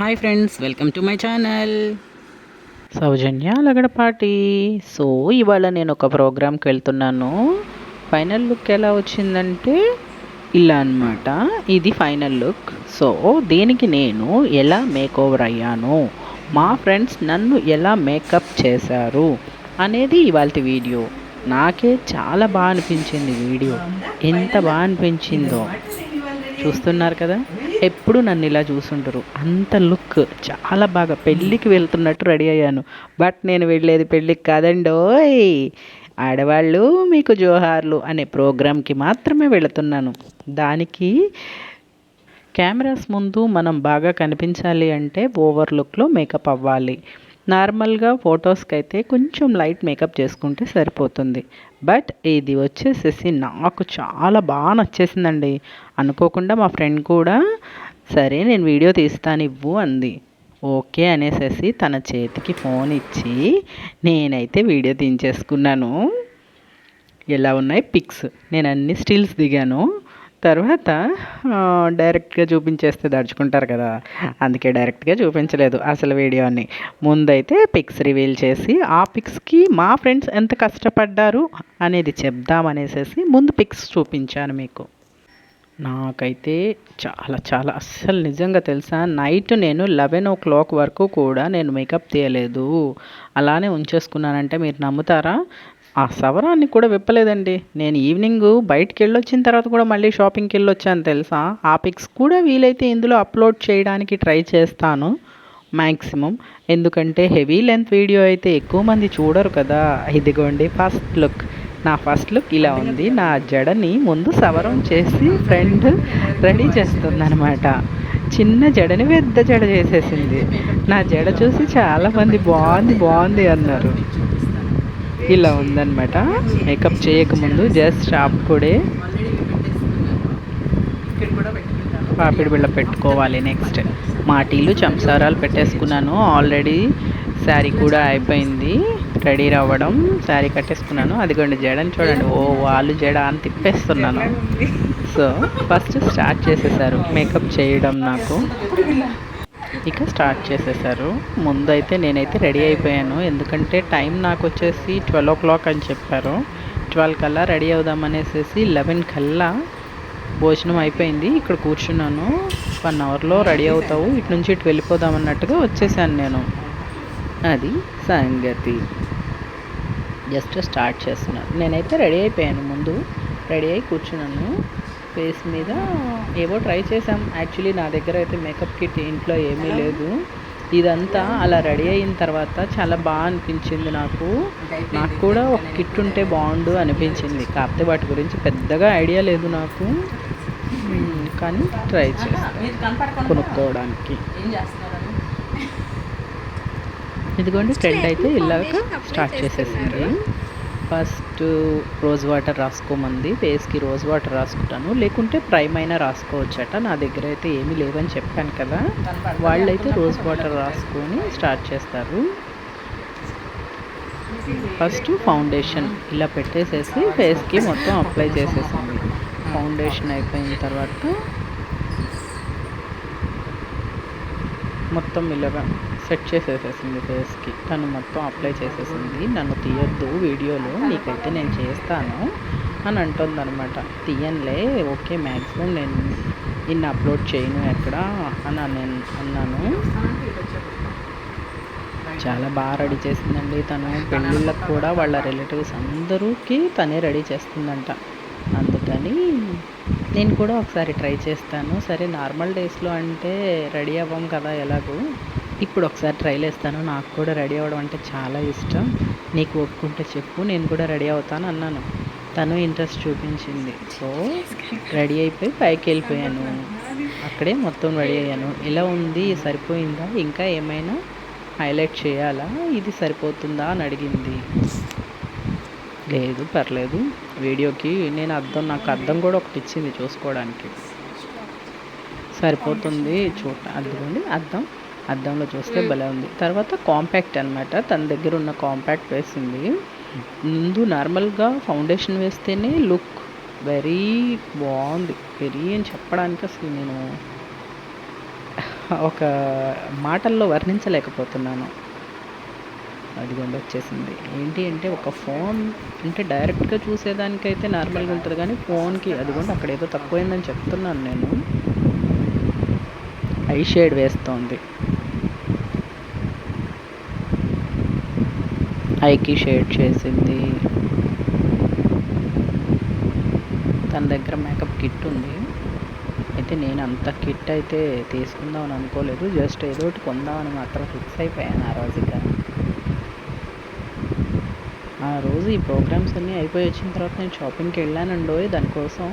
Hi friends welcome to my channel Soujanya Lagadapati. So ఇవాళ నేను ఒక ప్రోగ్రామ్కి వెళ్తున్నాను. ఫైనల్ లుక్ ఎలా వచ్చిందంటే ఇలా అన్నమాట. ఇది ఫైనల్ లుక్. సో దీనికి నేను ఎలా మేక్ ఓవర్ అయ్యాను? మా ఫ్రెండ్స్ నన్ను ఎలా మేకప్ చేశారు? అనేది ఇవాళ వీడియో. నాకే చాలా బాగా అనిపించింది వీడియో. ఎంత బాగా అనిపించిందో. చూస్తున్నారు కదా? ఎప్పుడు నన్ను ఇలా చూసుంటారు. అంత లుక్. చాలా బాగా పెళ్ళికి వెళ్తున్నట్టు రెడీ అయ్యాను. బట్ నేను వెళ్ళేది పెళ్ళికి కాదండి ఓయ్! ఆడవాళ్ళు మీకు జోహార్లు అనే ప్రోగ్రాంకి మాత్రమే వెళుతున్నాను. దానికి కెమెరాస్ ముందు మనం బాగా కనిపించాలి అంటే ఓవర్ లుక్లో మేకప్ అవ్వాలి. నార్మల్గా ఫొటోస్కి అయితే కొంచెం లైట్ మేకప్ చేసుకుంటే సరిపోతుంది. బట్ ఇది వచ్చేసేసి నాకు చాలా బాగా నచ్చేసిందండి. అనుకోకుండా మా ఫ్రెండ్ కూడా సరే నేను వీడియో తీస్తాను ఇవ్వు అంది. ఓకే అనేసేసి తన చేతికి ఫోన్ ఇచ్చి నేనైతే వీడియో తీయించేసుకున్నాను. ఎలా ఉన్నాయి పిక్స్? నేను అన్ని స్టిల్స్ దిగాను. తర్వాత డైరెక్ట్గా చూపించేస్తే దడుచుకుంటారు కదా అందుకే డైరెక్ట్గా చూపించలేదు అసలు వీడియోని. ముందైతే పిక్స్ రివీల్ చేసి ఆ పిక్స్కి మా ఫ్రెండ్స్ ఎంత కష్టపడ్డారు అనేది చెప్దామనేసేసి ముందు పిక్స్ చూపించాను మీకు. నాకైతే చాలా చాలా అస్సలు నిజంగా తెలుసా నైట్ నేను లెవెన్ ఓ క్లాక్ వరకు కూడా నేను మేకప్ తీయలేదు. అలానే ఉంచేసుకున్నానంటే మీరు నమ్ముతారా? ఆ సవరాన్ని కూడా విప్పలేదండి. నేను ఈవినింగ్ బయటికి వెళ్ళొచ్చిన తర్వాత కూడా మళ్ళీ షాపింగ్కి వెళ్ళొచ్చాను తెలుసా? ఆ పిక్స్ కూడా వీలైతే ఇందులో అప్లోడ్ చేయడానికి ట్రై చేస్తాను మ్యాక్సిమం ఎందుకంటే హెవీ లెంత్ వీడియో అయితే ఎక్కువ మంది చూడరు కదా. ఇదిగోండి ఫస్ట్ లుక్. నా ఫస్ట్ లుక్ ఇలా ఉంది. నా జడని ముందు సవరం చేసి ఫ్రెండ్ రెడీ చేస్తుందనమాట చిన్న జడని పెద్ద జడ చేసేసింది. నా జడ చూసి చాలామంది బాగుంది బాగుంది అన్నారు. ఇలా ఉందన్నమాట. మేకప్ చేయకముందు జస్ట్ అప్పుడే పాపిడి బిళ్ళ పెట్టుకోవాలి నెక్స్ట్ మాటీలు చంసారాలు పెట్టేసుకున్నాను. ఆల్రెడీ శారీ కూడా అయిపోయింది. రెడీ రావడం శారీ కట్టేసుకున్నాను. అదిగోండి జడని చూడండి. ఓ వాళ్ళు జడ అని తిప్పేస్తున్నాను. సో ఫస్ట్ స్టార్ట్ చేసేసారు. మేకప్ చేయడం నాకు. ఇక స్టార్ట్ చేసేసారు. ముందైతే నేనైతే రెడీ అయిపోయాను. ఎందుకంటే టైం నాకు వచ్చేసి ట్వెల్వ్ ఓ క్లాక్ అని చెప్పారు. ట్వెల్వ్ కల్లా రెడీ అవుదాం అనేసి లెవెన్ కల్లా భోజనం అయిపోయింది. ఇక్కడ కూర్చున్నాను. వన్ అవర్లో రెడీ అవుతావు. ఇటు నుంచి ఇటు వెళ్ళిపోదాం అన్నట్టుగా వచ్చేసాను నేను. అది సంగతి. జస్ట్ స్టార్ట్ చేస్తున్నాను. నేనైతే రెడీ అయిపోయాను. ముందు రెడీ అయి కూర్చున్నాను. ఫేస్ మీద ఏవో ట్రై చేసాం యాక్చువల్లీ నా దగ్గర అయితే మేకప్ కిట్ ఇంట్లో ఏమీ లేదు. ఇదంతా అలా రెడీ అయిన తర్వాత చాలా బాగా అనిపించింది నాకు. నాకు కూడా ఒక కిట్ ఉంటే బాగుండు అనిపించింది. కాకపోతే వాటి గురించి పెద్దగా ఐడియా లేదు నాకు. మ్మ్, కానీ ట్రై చేస్తాను కొనుక్కోవడానికి. ఇదిగోండి ట్రెండ్ అయితే ఇలాగ స్టార్ట్ చేసేసింది. ఫస్ట్ రోజ్ వాటర్ రాసుకోమంది ఫేస్కి రోజ్ వాటర్ రాసుకుంటాను. లేకుంటే ప్రైమ్ అయినా రాసుకోవచ్చట నా దగ్గర అయితే ఏమీ లేవని చెప్పాను కదా. వాళ్ళైతే రోజ్ వాటర్ రాసుకొని స్టార్ట్ చేస్తారు. ఫస్ట్ ఫౌండేషన్ ఇలా పెట్టేసేసి ఫేస్కి మొత్తం అప్లై చేసేసాము ఫౌండేషన్ అయిపోయిన తర్వాత మొత్తం ఇలాగా సెట్ చేసేసేసింది ఫేస్కి. తను మొత్తం అప్లై చేసేసింది. నన్ను తీయొద్దు వీడియోలో నీకైతే నేను చేస్తాను అని అంటుంది అనమాట తీయనులే ఓకే మ్యాక్సిమం నేను ఇన్ని అప్లోడ్ చేయను ఎక్కడ అని నేను అన్నాను. చాలా బాగా రెడీ చేసిందండి తను. పెళ్ళిళ్ళకు కూడా వాళ్ళ రిలేటివ్స్ అందరికి తనే రెడీ చేస్తుందంట. అందుకని నేను కూడా ఒకసారి ట్రై చేస్తాను. సరే నార్మల్ డేస్లో అంటే రెడీ అవ్వం కదా ఎలాగో. ఇప్పుడు ఒకసారి ట్రైల్ వేస్తాను. నాకు కూడా రెడీ అవ్వడం అంటే చాలా ఇష్టం. నీకు ఒప్పుకుంటే చెప్పు. నేను కూడా రెడీ అవుతాను అన్నాను. తను ఇంట్రెస్ట్ చూపించింది. సో రెడీ అయిపోయి పైకి వెళ్ళిపోయాను. అక్కడే మొత్తం రెడీ అయ్యాను. ఇలా ఉంది. సరిపోయిందా? ఇంకా ఏమైనా హైలైట్ చేయాలా? ఇది సరిపోతుందా? అని అడిగింది. లేదు పర్లేదు. వీడియోకి నేను అద్దం నాకు అద్దం కూడా ఒకటి ఇచ్చింది చూసుకోవడానికి. సరిపోతుంది. చూడ అదిగోండి అద్దం అద్దంలో చూస్తే భలే ఉంది. తర్వాత కాంపాక్ట్ అనమాట తన దగ్గర ఉన్న కాంపాక్ట్ వేసింది. ముందు నార్మల్గా ఫౌండేషన్ వేస్తేనే లుక్ వెరీ బాగుంది. వెరీ అని చెప్పడానికి అసలు నేను ఒక మాటల్లో వర్ణించలేకపోతున్నాను. అదిగోండి వచ్చేసింది. ఏంటి అంటే ఒక ఫోన్ అంటే డైరెక్ట్గా చూసేదానికైతే నార్మల్గా ఉంటుంది. కానీ ఫోన్కి అదిగోండి అక్కడ ఏదో తక్కువైందని చెప్తున్నాను నేను. ఐ షేడ్ వేస్తోంది. ఐకి షేడ్ చేసింది. తన దగ్గర మేకప్ కిట్ ఉంది. అయితే నేను అంత కిట్ అయితే తీసుకుందామని అనుకోలేదు. జస్ట్ ఏదో ఒకటి కొందామని మాత్రం ఫిక్స్ అయిపోయాను ఆ రోజుగా ఆ రోజు ఈ ప్రోగ్రామ్స్ అన్నీ అయిపోయి వచ్చిన తర్వాత నేను షాపింగ్కి వెళ్ళానండో దానికోసం.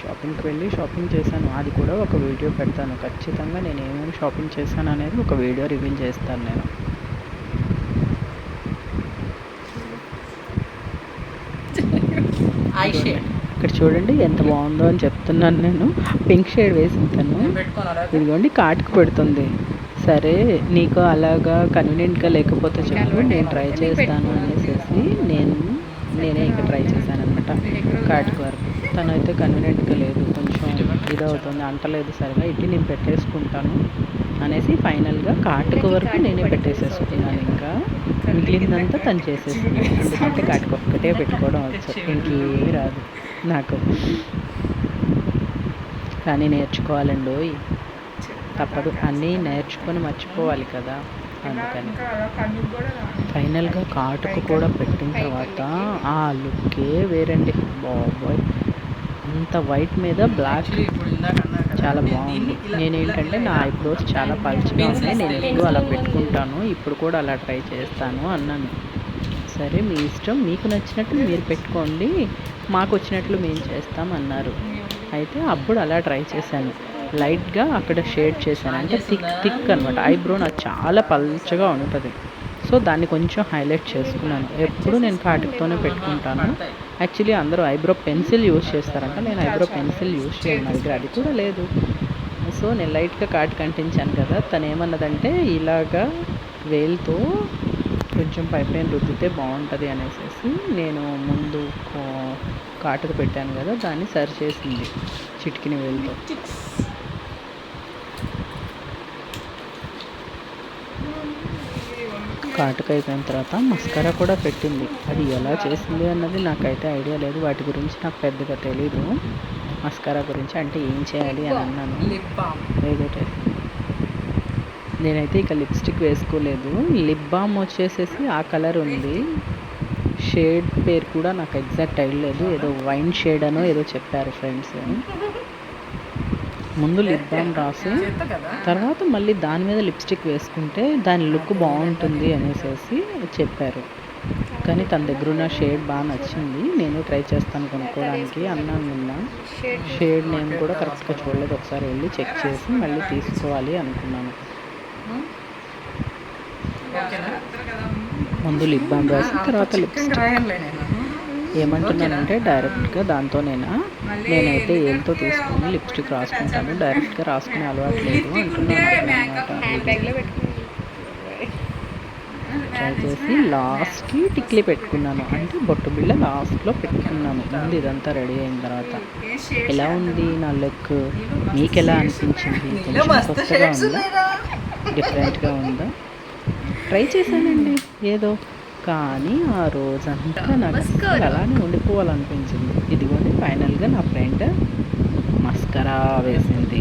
షాపింగ్కి వెళ్ళి షాపింగ్ చేశాను. అది కూడా ఒక వీడియో పెడతాను. ఖచ్చితంగా నేను ఏమేమి షాపింగ్ చేశాను అనేది ఒక వీడియో రివీల్ చేస్తాను నేను ఐ షేడ్ ఇక్కడ చూడండి ఎంత బాగుందో అని చెప్తున్నాను నేను. పింక్ షేడ్ వేసి తను ఇదిగోండి కాటుకు పెడుతుంది. సరే నీకు అలాగా కన్వీనియంట్గా లేకపోతే చెప్పు నేను ట్రై చేస్తాను అనేసి నేను నేనే ఇక ట్రై చేశాను అనమాట కాటుకు వరకు. తనైతే కన్వీనియంట్గా లేదు కొంచెం ఇదవుతుంది అంటలేదు సరిగా ఇటు నేను పెట్టేసుకుంటాను అనేసి ఫైనల్గా కాటుకు వరకు నేనే పెట్టేసేసుకున్నాను ఇంకా. మిగిలిందంతా తను చేసేసుకున్నాను ఎందుకంటే కాటుకు ఒక్కటే పెట్టుకోవడం వచ్చు ఇంకేమీ రాదు. నాకు. కానీ నేర్చుకోవాలండి. తప్పదు. అన్నీ నేర్చుకొని మర్చిపోవాలి కదా. అందుకని. ఫైనల్గా కాటుకు కూడా పెట్టిన తర్వాత ఆ లుక్కే వేరండి. బాబోయ్. అంత వైట్ మీద బ్లాక్ చాలా బాగుంది. నేను ఏంటంటే నా ఐబ్రోస్ చాలా పలుచగా ఉన్నాయి. నేను ఎప్పుడు అలా పెట్టుకుంటాను? ఇప్పుడు కూడా అలా ట్రై చేస్తాను అన్నాను. సరే మీ ఇష్టం. మీకు నచ్చినట్లు మీరు పెట్టుకోండి. మాకు వచ్చినట్లు మేము చేస్తాం అన్నారు. అయితే అప్పుడు అలా ట్రై చేశాను. లైట్గా అక్కడ షేడ్ చేశాను. అంటే థిక్ థిక్ అనమాట ఐబ్రో నాకు చాలా పల్చగా ఉంటుంది. సో దాన్ని కొంచెం హైలైట్ చేసుకున్నాను. ఎప్పుడు నేను కాటుకుతోనే పెట్టుకుంటాను. యాక్చువల్లీ అందరూ ఐబ్రో పెన్సిల్ యూజ్ చేస్తారంట. నేను ఐబ్రో పెన్సిల్ యూజ్ చేయను. నా దగ్గర అది కూడా లేదు. సో నేను లైట్గా కాటు కంటించాను కదా. తను ఏమన్నదంటే ఇలాగా వేల్తో కొంచెం పై పైన రుద్దితే బాగుంటుంది అనేసి నేను ముందు కాటుకు పెట్టాను కదా దాన్ని సరి చేసింది చిటికిన వేలుతో. కాటుక అయిపోయిన తర్వాత మస్కరా కూడా పెట్టింది. అది ఎలా చేసింది అన్నది నాకైతే ఐడియా లేదు. వాటి గురించి నాకు పెద్దగా తెలీదు. మస్కరా గురించి అంటే ఏం చేయాలి అని అన్నాను. ఏదైతే నేనైతే ఇక లిప్స్టిక్ వేసుకోలేదు. లిప్ బామ్ వచ్చేసేసి ఆ కలర్ ఉంది. షేడ్ పేరు కూడా నాకు ఎగ్జాక్ట్ అయ్యలేదు ఏదో వైన్ షేడ్ అనో ఏదో చెప్పారు ఫ్రెండ్స్ ముందు లిప్ బామ్ రాసి తర్వాత మళ్ళీ దాని మీద లిప్స్టిక్ వేసుకుంటే దాని లుక్ బాగుంటుంది అనేసి చెప్పారు. కానీ తన దగ్గర ఉన్న షేడ్ బాగా నచ్చింది. నేను ట్రై చేస్తాను కొనుక్కోవడానికి అన్నాను నిన్న. షేడ్ నేమ్ కూడా కరెక్ట్గా చూడలేదు. ఒకసారి వెళ్ళి చెక్ చేసి మళ్ళీ తీసుకోవాలి అనుకున్నాను. ముందు లిప్ బామ్ రాసి తర్వాత లిప్స్టిక్ ఏమంటున్నానంటే డైరెక్ట్గా దాంతోనేనా నేనైతే ఏలతో తీసుకొని లిప్స్టిక్ రాసుకుంటాను డైరెక్ట్గా రాసుకునే అలవాటు లేదు అంటున్నాను అనమాట ట్రై చేసి లాస్ట్కి టిక్లీ పెట్టుకున్నాను. అంటే బొట్టు బిళ్ళ లాస్ట్లో పెట్టుకున్నాను. ముందు ఇదంతా రెడీ అయిన తర్వాత. ఎలా ఉంది నా లుక్ మీకు ఎలా అనిపించింది? కొంచెం కొత్తగా ఉందా. డిఫరెంట్గా ఉందా? ట్రై చేశానండి ఏదో. కానీ ఆ రోజంతా నాకు అలానే ఉండిపోవాలనిపించింది. ఇదిగోండి ఫైనల్గా నా ఫ్రెండ్ మస్కరా వేసింది.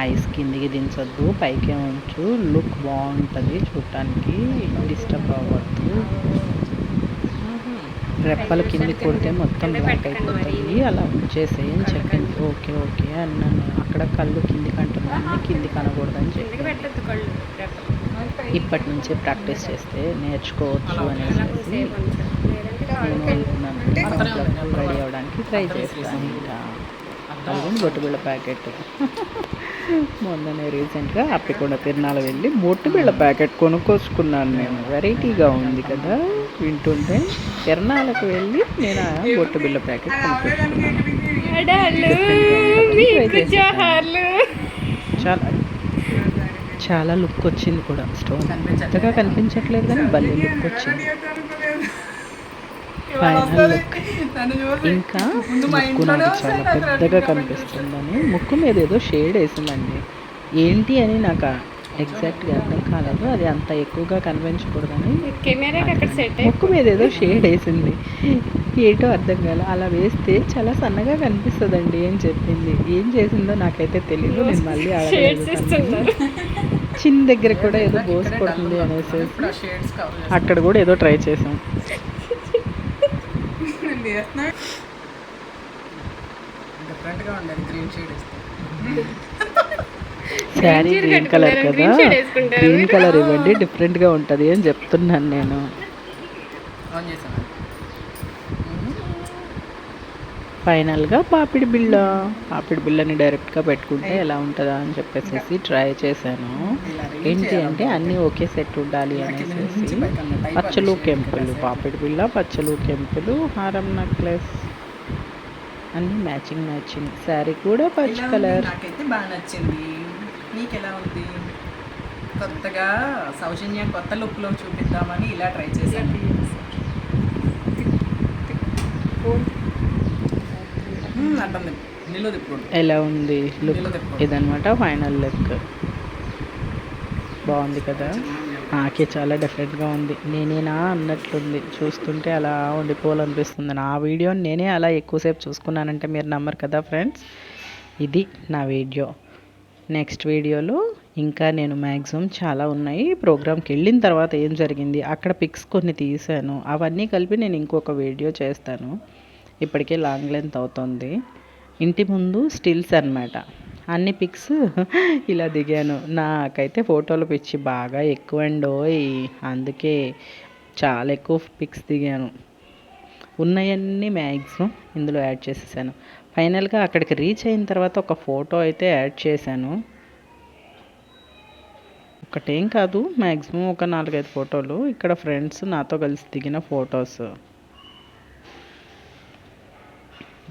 ఐస్ కిందికి దించొద్దు పైకే ఉంచు లుక్ బాగుంటుంది చూడటానికి డిస్టర్బ్ అవ్వద్దు. రెప్పలు కింది కొడితే మొత్తం బ్లాక్ అయిపోతాయి. అలా ఉంచేసేయి అని చెప్పింది ఓకే ఓకే అన్నాను. అక్కడ కళ్ళు కిందికి అంటున్నాను కిందికి అనకూడదని చెప్పింది ఇప్పటి నుంచే ప్రాక్టీస్ చేస్తే నేర్చుకోవచ్చు అనేసి రెడీ అవ్వడానికి ట్రై చేస్తాను. ఇంకా బొట్టుబిళ్ళ ప్యాకెట్. మొన్ననే రీసెంట్గా అప్పికొండ తిరునాళ్ళ వెళ్ళి బొట్టుబిళ్ళ ప్యాకెట్ కొనుక్కొచ్చుకున్నాను నేను. వెరైటీగా ఉంది కదా వింటుంటే. తిరణాలకు వెళ్ళి నేను బొట్టుబిళ్ళ ప్యాకెట్ కొనుక్కొచ్చుకున్నాను. చాలా చాలా లుక్ వచ్చింది కూడా స్టోన్ పెద్దగా కనిపించట్లేదు కానీ భలే లుక్ వచ్చింది. ఫైనల్ లుక్ ఇంకా ముక్కు నాకు చాలా పెద్దగా కనిపిస్తుందని. ముక్కు మీద ఏదో షేడ్ వేసిందండి. ఏంటి అని నాకు ఎగ్జాక్ట్గా అర్థం కాలేదు. అది అంత ఎక్కువగా కనిపించకూడదని కెమెరాకి అక్కడ సెట్ ముక్కు మీద ఏదో షేడ్ వేసింది. ఏంటో అర్థం కాలే అలా వేస్తే చాలా సన్నగా కనిపిస్తుందండి అని చెప్పింది. ఏం చేసిందో నాకైతే తెలియదు నేను మళ్ళీ చిన్న దగ్గర కూడా ఏదో బోస్ కొడుతుంది అనేసి. అక్కడ కూడా ఏదో ట్రై చేసాం. డిఫరెంట్గా ఉండాలి. గ్రీన్ షేడ్ ఇస్తే శారీ గ్రీన్ కలర్? కదా. గ్రీన్? కలర్ ఇవ్వండి డిఫరెంట్గా ఉంటుంది అని చెప్తున్నాను నేను. ఫైనల్గా పాపిడి బిళ్ళ. పాపిడి బిళ్ళని డైరెక్ట్గా పెట్టుకుంటే ఎలా ఉంటుందా అని చెప్పేసి ట్రై చేశాను. ఏంటి అంటే అన్నీ ఒకే సెట్ ఉండాలి అనేసి పచ్చలు కెంపులు పాపిడి బిళ్ళ పచ్చలు కెంపులు హారం నెక్లెస్ అన్నీ మ్యాచింగ్ మ్యాచింగ్ శారీ కూడా పచ్చ కలర్ నాకైతే బాగా నచ్చింది. నీకు ఎలా ఉంది? కొత్తగా సౌజన్య కొత్త లుక్లో చూపిద్దామని ఇలా ట్రై చేశాను. అర్థం తిప్పుడు ఎలా ఉంది లుక్ ఇదనమాట ఫైనల్ లుక్. బాగుంది కదా? నాకే చాలా డిఫరెంట్గా ఉంది. నేనేనా అన్నట్లుంది. చూస్తుంటే అలా ఉండిపోవాలనిపిస్తుంది. నా వీడియోని నేనే అలా ఎక్కువసేపు చూసుకున్నానంటే మీరు నమ్మరు కదా ఫ్రెండ్స్? ఇది నా వీడియో. నెక్స్ట్ వీడియోలో ఇంకా నేను మ్యాక్సిమం చాలా ఉన్నాయి. ప్రోగ్రామ్కి వెళ్ళిన తర్వాత ఏం జరిగింది? అక్కడ పిక్స్ కొన్ని తీసాను అవన్నీ కలిపి నేను ఇంకొక వీడియో చేస్తాను. ఇప్పటికే లాంగ్ లెంత్ అవుతుంది. ఇంటి ముందు స్టిల్స్ అనమాట అన్ని పిక్స్ ఇలా దిగాను. నాకైతే ఫోటోలు పిచ్చి బాగా ఎక్కువ అండోయ్ అందుకే చాలా ఎక్కువ పిక్స్ దిగాను. ఉన్నాయన్నీ మ్యాక్సిమం ఇందులో యాడ్ చేసేసాను. ఫైనల్గా అక్కడికి రీచ్ అయిన తర్వాత ఒక ఫోటో అయితే యాడ్ చేశాను. ఒకటేం కాదు మ్యాక్సిమం ఒక నాలుగైదు ఫోటోలు. ఇక్కడ ఫ్రెండ్స్ నాతో కలిసి దిగిన ఫొటోస్.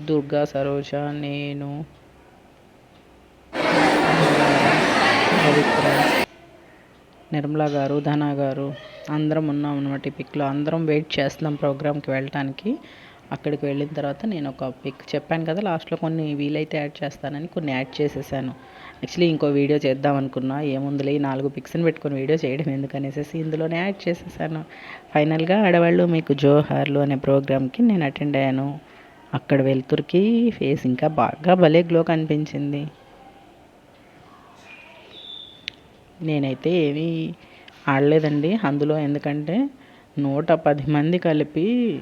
దుర్గా సరోజ నేను పవిత్ర నిర్మలా గారు ధనా గారు అందరం ఉన్నాం అనమాట ఈ పిక్లో. అందరం వెయిట్ చేస్తున్నాం ప్రోగ్రామ్కి వెళ్ళటానికి. అక్కడికి వెళ్ళిన తర్వాత నేను ఒక పిక్ చెప్పాను కదా లాస్ట్లో కొన్ని వీలైతే యాడ్ చేస్తానని కొన్ని యాడ్ చేసేసాను. యాక్చువల్లీ ఇంకో వీడియో చేద్దాం అనుకున్నా ఏముందిలే ఈ నాలుగు పిక్స్ని పెట్టుకొని వీడియో చేయడం ఎందుకనేసి ఇందులోనే యాడ్ చేసేసాను. ఫైనల్గా ఆడవాళ్ళు మీకు జోహార్లు అనే ప్రోగ్రామ్కి నేను అటెండ్ అయ్యాను. అక్కడ వెలుతురికి ఫేస్ ఇంకా బాగా భలే గ్లో కనిపించింది. నేనైతే ఏమీ ఆడలేదండి. అందులో ఎందుకంటే నూట పది మంది కలిపి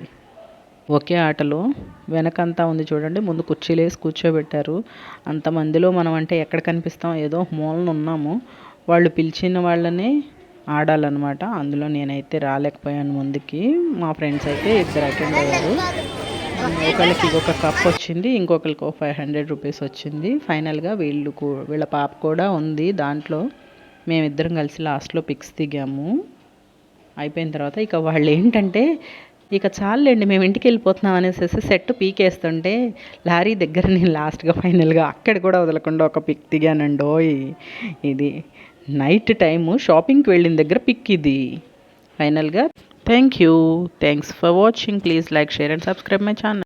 ఒకే ఆటలో వెనకంతా ఉంది చూడండి. ముందు కుర్చీలు వేసి కూర్చోబెట్టారు. అంతమందిలో మనం అంటే ఎక్కడ కనిపిస్తాం? ఏదో మూలన ఉన్నాము. వాళ్ళు పిలిచిన వాళ్ళనే ఆడాలన్నమాట. అందులో నేనైతే రాలేకపోయాను ముందుకి. మా ఫ్రెండ్స్ అయితే ఇద్దరు అటెండ్ అయ్యారు. ఒకళ్ళకి ఒక కప్ వచ్చింది ఇంకొకరికి ఒక ఫైవ్ హండ్రెడ్ రూపీస్ వచ్చింది. ఫైనల్గా వీళ్ళు వీళ్ళ పాప కూడా ఉంది. దాంట్లో మేమిద్దరం కలిసి లాస్ట్లో పిక్స్ దిగాము. అయిపోయిన తర్వాత ఇక వాళ్ళు ఏంటంటే ఇక చాలండి మేము ఇంటికి వెళ్ళిపోతున్నాం అనేసి సెట్ పీకేస్తుంటే లారీ దగ్గర నేను లాస్ట్గా ఫైనల్గా అక్కడ కూడా వదలకుండా ఒక పిక్ దిగానండి ఓయ్ ఇది నైట్ టైము షాపింగ్కి వెళ్ళిన దగ్గర పిక్ ఇది. ఫైనల్గా thank you thanks for watching. Please like share and subscribe my channel.